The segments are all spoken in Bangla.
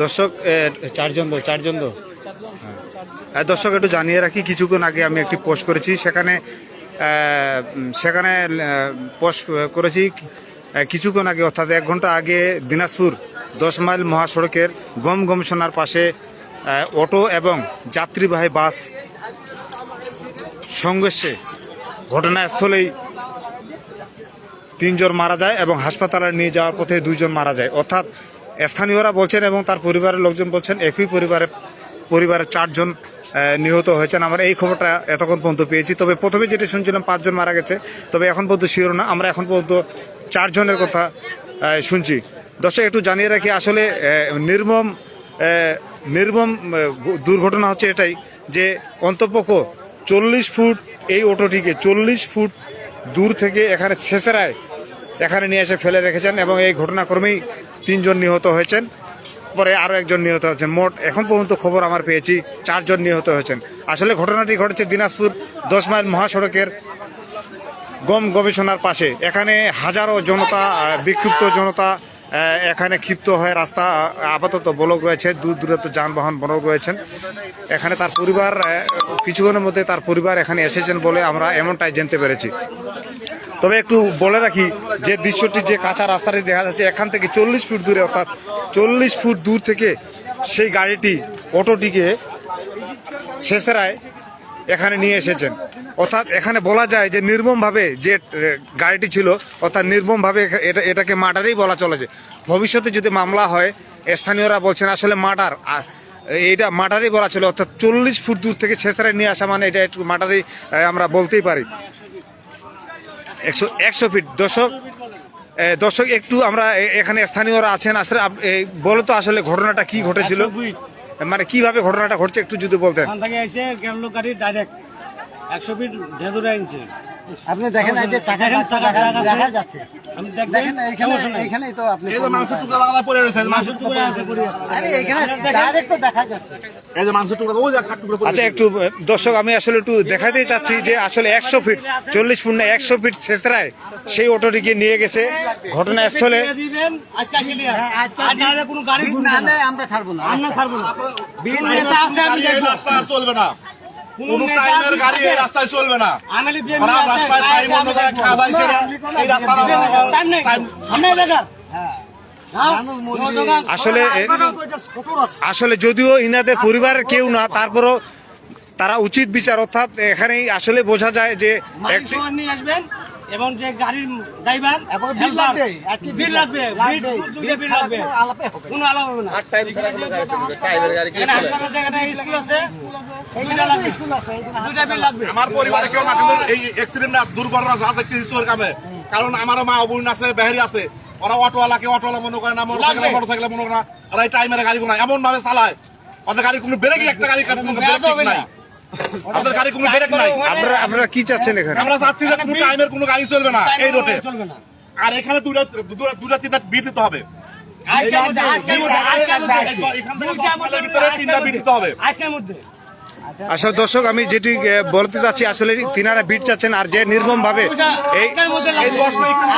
দর্শক চারজন তো চারজন তো হ্যাঁ দর্শক, একটু জানিয়ে রাখি, কিছুক্ষণ আগে আমি একটি পোস্ট করেছি, সেখানে সেখানে পোস্ট করেছি কিছুক্ষণ আগে, অর্থাৎ এক ঘণ্টা আগে, দিনাজপুর দশ মাইল মহাসড়কের গম গমশনার পাশে অটো এবং যাত্রীবাহী বাস সংঘর্ষে ঘটনাস্থলেই তিনজন মারা যায় এবং হাসপাতালে নিয়ে যাওয়ার পথে দুইজন মারা যায়। অর্থাৎ স্থানীয়রা বলছেন এবং তার পরিবারের লোকজন বলছেন একই পরিবারের পরিবারের চারজন নিহত হয়েছেন। আমরা এই খবরটা এতক্ষণ পর্যন্ত পেয়েছি। তবে প্রথমে যেটা শুনছিলাম, পাঁচজন মারা গেছে। তবে এখন পর্যন্ত শিওর না। আমরা এখন পর্যন্ত চারজনের কথা শুনছি। দর্শক, একটু জানিয়ে রাখি, আসলে নির্মম নির্মম দুর্ঘটনা হচ্ছে এটাই যে অন্তপক্ষ চল্লিশ ফুট এই অটোটিকে চল্লিশ ফুট দূর থেকে এখানে ছেঁচড়ায় এখানে নিয়ে এসে ফেলে রেখেছেন এবং এই ঘটনাক্রমেই তিনজন নিহত হয়েছেন। পরে আরও একজন নিহত হয়েছেন। মোট এখন পর্যন্ত খবর আমার পেয়েছি, চারজন নিহত হয়েছেন। আসলে ঘটনাটি ঘটেছে দিনাজপুর দশ মাইল মহাসড়কের গম গবেষণার পাশে। এখানে হাজারো জনতা, বিক্ষুব্ধ জনতা এখানে ক্ষিপ্ত হয়ে রাস্তা, আপাতত বলক রয়েছে, দূর দূরত্ব যানবাহন বলক রয়েছেন। এখানে তার পরিবার কিছুক্ষণের মধ্যে তার পরিবার এখানে এসেছেন বলে আমরা এমনটাই জানতে পেরেছি। তবে একটু বলে রাখি, যে দৃশ্যটি, যে কাঁচা রাস্তাটি দেখা যাচ্ছে, এখান থেকে চল্লিশ ফুট দূরে, অর্থাৎ চল্লিশ ফুট দূর থেকে সেই গাড়িটি, অটোটিকে ছেসরায় এখানে নিয়ে এসেছেন। অর্থাৎ এখানে বলা যায় যে নির্মমভাবে যে গাড়িটি ছিল অর্থাৎ নির্মমভাবে এটা এটাকে মার্ডারেই বলা চলে যে ভবিষ্যতে যদি মামলা হয় স্থানীয়রা বলছেন আসলে মার্ডার এইটা মার্ডারই বলা ছিল অর্থাৎ চল্লিশ ফুট দূর থেকে ছেসরায় নিয়ে আসা মানে এটা একটু মার্ডারই আমরা বলতেই পারি। একশো একশো ফিট দর্শক এ, দর্শক একটু আমরা এখানে স্থানীয়রা আছেন আসলে বলো তো আসলে ঘটনাটা কি ঘটেছিল? মানে কীভাবে ঘটনাটা ঘটছে একটু যদি বলতেন? ডাইরেক্ট একশো ফিট ভেতরে আনছে আপনি দেখেন এই যে চাকা চাকা দেখা- যাচ্ছে। দেখেন তো আপনি এই যে মাংসের টুকরা লাগা পড়ে রয়েছে টুকরা আছে পড়ে আছে। আরে এইখানে দেখেন। ডাইরেক্ট তো দেখা যাচ্ছে। এই যে মাংসের টুকরা ওই যে একটা টুকরা পড়ে আচ্ছা একটু দর্শক আমি আসলে একটু দেখাতে চাচ্ছি যে আসলে একশো ফিট চল্লিশ ফুট না একশো ফিট ছেসরায় সেই অটোটিকে নিয়ে গেছে। ঘটনাস্থলে দিবেন? আজকে ক্লিয়ার হ্যাঁ, আর নাহলে কোনো গাড়ি ঘুরবে না না। আমরা ছাড়বো না। আমরা ছাড়বো না। বিল আছে আমি চলবে না। কোনো কোনো টাইমের গাড়ি এই রাস্তায় চলবে না। খারাপ রাস্তায় টাইম অন্য জায়গায় খাওয়া এই রাস্তাটা টাইম নেই। সামনে দেখা মানুষ মরবে। আসলে। আসলে যদিও ইনাদের পরিবারের কেউ না তারপরও তারা উচিত বিচার। অর্থাৎ এখানেই আসলে বোঝা যায় যে আসবেন এবং যে গাড়ির ড্রাইভার এবং বিল লাগবে, বিল লাগবে। লাগবে। বিল লাগবে। ছাড়া কোনো আলাপে হবে না। আমার পরিবারে কেউ না কিন্তু এই অ্যাক্সিডেন্ট দুর্ঘটনা যা দেখতেছি চোর কামে। কারণ আমার মা বোন আছে বেহারি আছে। ওরা অটোওয়ালাকে অটোওয়ালা মনে করে না মোটরসাইকেল লাগবে। মোটরসাইকেল মনে করে না। ওরা এই টাইমের গাড়ি গুলো এমন ভাবে চালায়। ওদের গাড়ি কোনো ব্রেকই একটা গাড়ি কোনো ব্রেক ঠিক নাই। ওদের গাড়ি কোনো ব্রেক নাই। আপনারা আপনারা কি চাচ্ছেন এখানে? আমরা চাচ্ছি যে কোনো টাইমের কোনো গাড়ি চলবে না এই রোডে আর এখানে দুটা দুটা- দুটা তিনটা বিট দিতে হবে। আজকের মধ্যে আজকের মধ্যে এখান থেকে দুইটার দশ মাইলের মধ্যে ভিতরে তিনটা বিট দিতে হবে। আজকের মধ্যে আসলে দর্শক, আমি যেটি বলতে চাচ্ছি, আসলে তিনারা বিট চাচ্ছেন আর যে নির্মম ভাবে এই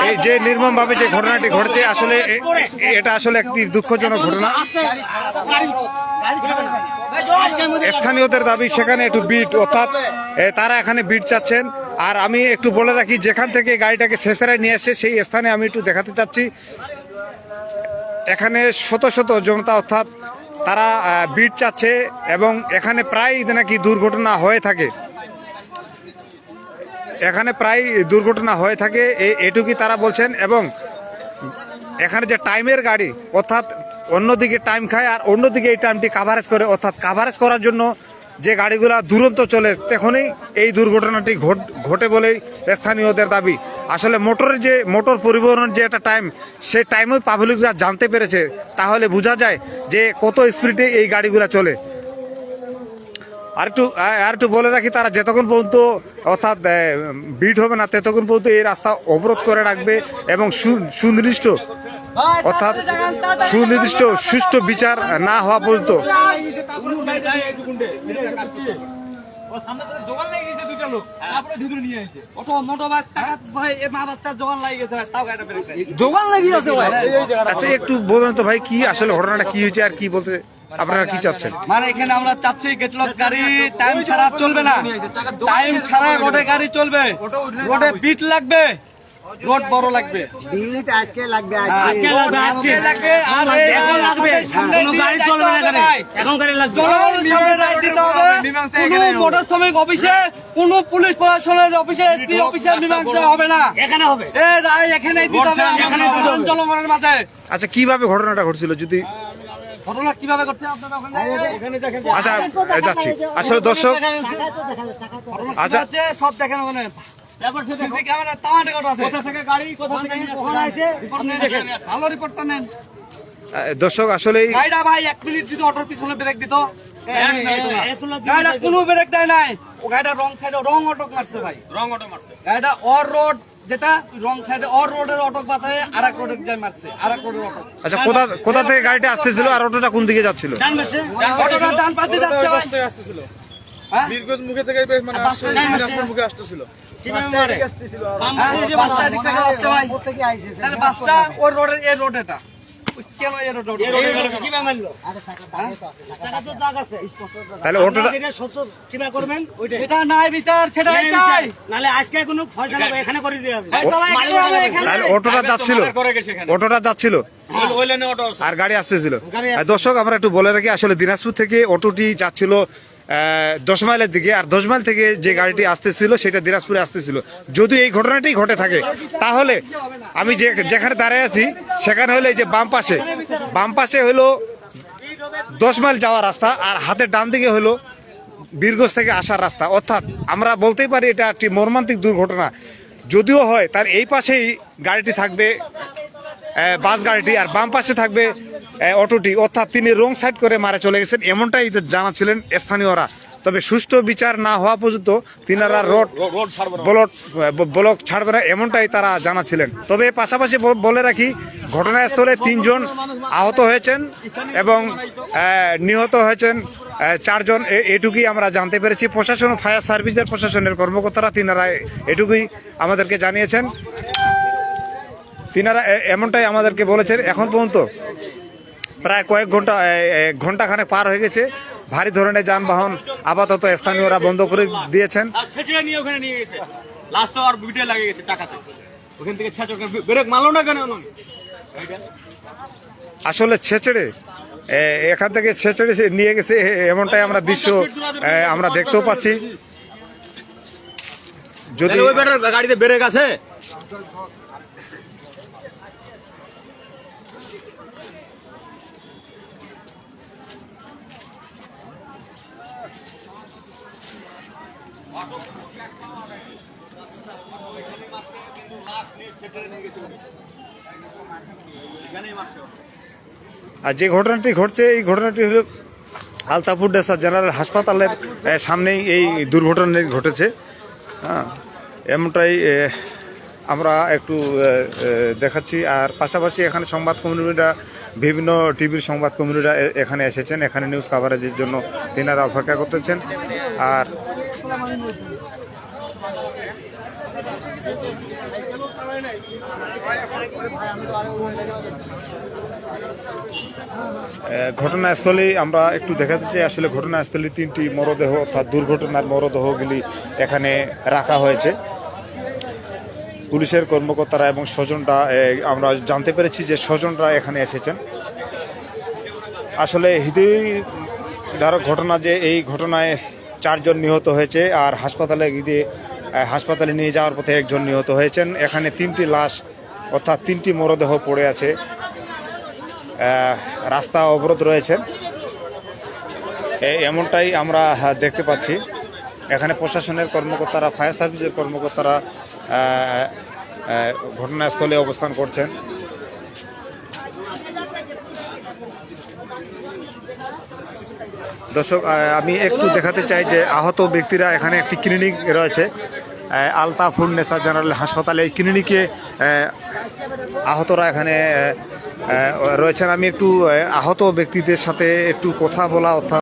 এই যে নির্মম ভাবে যে ঘটনাটি ঘটছে, আসলে এটা আসলে একটি দুঃখজনক ঘটনা। স্থানীয়দের দাবি, সেখানে একটু বিট অর্থাৎ তারা এখানে বিট চাচ্ছেন। আর আমি একটু বলে রাখি, যেখান থেকে গাড়িটাকে শেষেরায় নিয়ে এসে সেই স্থানে আমি একটু দেখাতে চাচ্ছি। এখানে শত শত জনতা, অর্থাৎ তারা বিট চাচ্ছে এবং এখানে প্রায় নাকি দুর্ঘটনা হয়ে থাকে। এখানে প্রায় দুর্ঘটনা হয়ে থাকে এটুকুই তারা বলছেন এবং এখানে যে টাইমের গাড়ি, অর্থাৎ অন্যদিকে টাইম খায় আর অন্যদিকে এই টাইমটি কাভারেজ করে, অর্থাৎ কাভারেজ করার জন্য যে গাড়িগুলা দুরন্ত চলে, তখনই এই দুর্ঘটনাটি ঘটে বলেই স্থানীয়দের দাবি। আসলে মোটরের যে, মোটর পরিবহনের যে একটা টাইম সেই টাইমই পাবলিকরা জানতে পেরেছে। তাহলে বোঝা যায় যে কত স্পিডে এই গাড়িগুলো চলে। আর একটু আর একটু বলে রাখি, তারা যতক্ষণ পর্যন্ত, অর্থাৎ বিট হবে না, ততক্ষণ পর্যন্ত এই রাস্তা অবরোধ করে রাখবে এবং সু- সুনির্দিষ্ট, অর্থাৎ সুনির্দিষ্ট, সুষ্ঠু বিচার না হওয়া পর্যন্ত। দোকান লেগে গেছে দুইটা লোক। তারপরে ভিতরে নিয়ে আসছে অটো মোটো বাচ্চা ভাই এ মা বাচ্চার জোগান লাগি গেছে ভাই তাও গাড়িটা ব্রেক দেয় দোকান আছে ভাই। আচ্ছা একটু বলুন তো ভাই কি আসলে ঘটনাটা কি হয়েছে আর কি বলতে আপনারা কি চাচ্ছেন? মানে এখানে আমরা চাচ্ছি গেটলক গাড়ি টাইম ছাড়া চলবে না। টাইম ছাড়া রোডে গাড়ি চলবে। রোডে বিট লাগবে। রোড বড় লাগবে। বিট আজকে লাগবে আজকে। লাগবে আজকে। লাগবে আর সামনে কোনো গাড়ি চলবে না এখন। গাড়ি লাগবে। জনগণের সামনে রায় দিতে হবে। কোনো মোটর শ্রমিক অফিসে কোনো পুলিশ প্রশাসনের অফিসে এসপি অফিসে মীমাংসা হবে না। এখানে হবে। এ রায় দিতে হবে এখানে জনগণের মাঝে আচ্ছা কীভাবে ঘটনাটা ঘটছিল যদি ঘটনা কীভাবে করছে আপনারা ওখানে? দেখেন আচ্ছা যাচ্ছি। আসলে দর্শক আচ্ছা আচ্ছা। সব দেখেন ওখানে। সিসি ক্যামেরা তামাটে কত আছে। কোথা থেকে গাড়ি কোথা থেকে কখন আইছে আপনি দেখেন। ভালো রিপোর্টটা নেন। দর্শক আসলেই গাড়িটা ভাই এক মিনিট যদি অটোর পিছনে ব্রেক দিত। এক মিনিট না। এ তোলা দিয়ে গাড়িটা কোনো ব্রেক দেয় নাই। ও গাড়িটা রং সাইডে রং অটক মারছে ভাই। রং অটো মারছে। গাড়িটা অর রোড যেটা রং সাইডে অর রোডের বাঁচায় আর এক রোডের যায় মারছে। আর এক রোডের অটক আচ্ছা কোথা কোথা থেকে গাড়িটা আসতেছিল আর অটোটা কোন দিকে যাচ্ছিল? ডান পাশে। অটোটা ডান পাতে যাচ্ছে ভাই। বীরগঞ্জ মুখে থেকে মানে বাসটা মুখে আসতেছিল। হ্যাঁ, বাসটা এদিক থেকে আসছে ভাই। তাহলে বাসটা ওই রোডের এই রোড এটা। ওই কেন এই রোড কীভাবে মারলো টাকা তো দাগ আছে। তাহলে অটোটা যেটা সত্য কীভাবে করবেন ওইটা এটা নাই বিচার সেটাই চাই নালে আজকে কোনো ফয়সালা হবে, এখানে করে দিয়ে হবে ফয়সালা এখানে হবে, এখানে। তাহলে অটোটা যাচ্ছিল। আর গাড়ি আসতেছিল। দর্শক আমরা একটু বলে রাখি আসলে দিনাজপুর থেকে অটোটি যাচ্ছিল দশ মাইলের দিকে, আর দশ মাইল থেকে যে গাড়িটি আসতেছিল, সেটা দিনাজপুরে আসতেছিল। যদি এই ঘটনাটি ঘটে থাকে, তাহলে আমি যে যেখানে দাঁড়িয়ে আছি, সেখানে হলো এই যে বাম পাশে। বাম পাশে হলো দশ মাইল যাওয়ার রাস্তা, আর হাতের ডান দিকে হলো বীরগঞ্জ থেকে আসার রাস্তা। অর্থাৎ আমরা বলতেই পারি, এটা একটি মর্মান্তিক দুর্ঘটনা। যদিও হয়, তার এই পাশেই গাড়িটি থাকবে। বাস গাড়িটি আর বাম পাশে থাকবে অটোটি। অর্থাৎ তিনি রং সাইড করে মারা চলে গেছেন এমনটাই জানাচ্ছিলেন স্থানীয়রা। তবে সুষ্ঠু বিচার না হওয়া পর্যন্ত তিনারা রোড ব্লক ব্লক ছাড়বে না এমনটাই তারা জানাচ্ছিলেন। তবে পাশাপাশি বল- বলে রাখি ঘটনাস্থলে তিনজন আহত হয়েছেন এবং নিহত হয়েছেন চারজন। এটুকুই আমরা জানতে পেরেছি। প্রশাসন ফায়ার সার্ভিসের প্রশাসনের কর্মকর্তারা তিনারা এটুকুই আমাদেরকে জানিয়েছেন। তিনারা এমনটাই আমাদেরকে বলেছেন। এখন পর্যন্ত প্রায় কয়েক ঘণ্টা ঘন্টাখানেক পার হয়ে গেছে। ভারী ধরনের যানবাহন আপাতত স্থানীয়রা বন্ধ করে দিয়েছেন। গেছে। গেছে? আসলে ছেচড়ে এখান থেকে ছেচড়ে নিয়ে গেছে। এমনটাই আমরা দৃশ্য আমরা দেখতেও পাচ্ছি। যদি গাড়িতে ব্রেক আছে? আর যে ঘটনাটি ঘটছে, এই ঘটনাটি হলো আলতাপুর ডেসা জেনারেল হাসপাতালের সামনেই এই দুর্ঘটনাটি ঘটেছে। হ্যাঁ এমনটাই আমরা একটু দেখাচ্ছি। আর পাশাপাশি এখানে সংবাদ কমিউনিটিরা, বিভিন্ন টিভির সংবাদ কমিউনিটিরা এখানে এসেছেন। এখানে নিউজ কাভারেজের জন্য তেনারা অপেক্ষা করতেছেন। আর ঘটনাস্থলে আমরা একটু দেখাতে চাই। আসলে ঘটনাস্থলে তিনটি মরদেহ অর্থাৎ দুর্ঘটনার মরদেহগুলি এখানে রাখা হয়েছে। পুলিশের কর্মকর্তারা এবং স্বজনরা আমরা জানতে পেরেছি যে স্বজনরা এখানে এসেছেন। আসলে হৃদয় ধারক ঘটনা যে এই ঘটনায় চারজন নিহত হয়েছে আর হাসপাতালে গিয়ে হাসপাতালে নিয়ে যাওয়ার পথে একজন নিহত হয়েছেন। এখানে তিনটি লাশ, অর্থাৎ তিনটি মরদেহ পড়ে আছে। রাস্তা অবরোধ রয়েছে। এমনটাই আমরা দেখতে পাচ্ছি। এখানে প্রশাসনের কর্মকর্তারা ফায়ার সার্ভিসের কর্মকর্তারা ঘটনাস্থলে অবস্থান করছেন। দর্শক আমি একটু দেখাতে চাই যে আহত ব্যক্তিরা এখানে একটি ক্লিনিক রয়েছে আলতাফুল নেসা জেনারেল হাসপাতালে। এই ক্লিনিকে আহ, আহতরা এখানে রয়েছেন। আমি একটু আহ, আহত ব্যক্তিদের সাথে একটু কথা বলা অর্থাৎ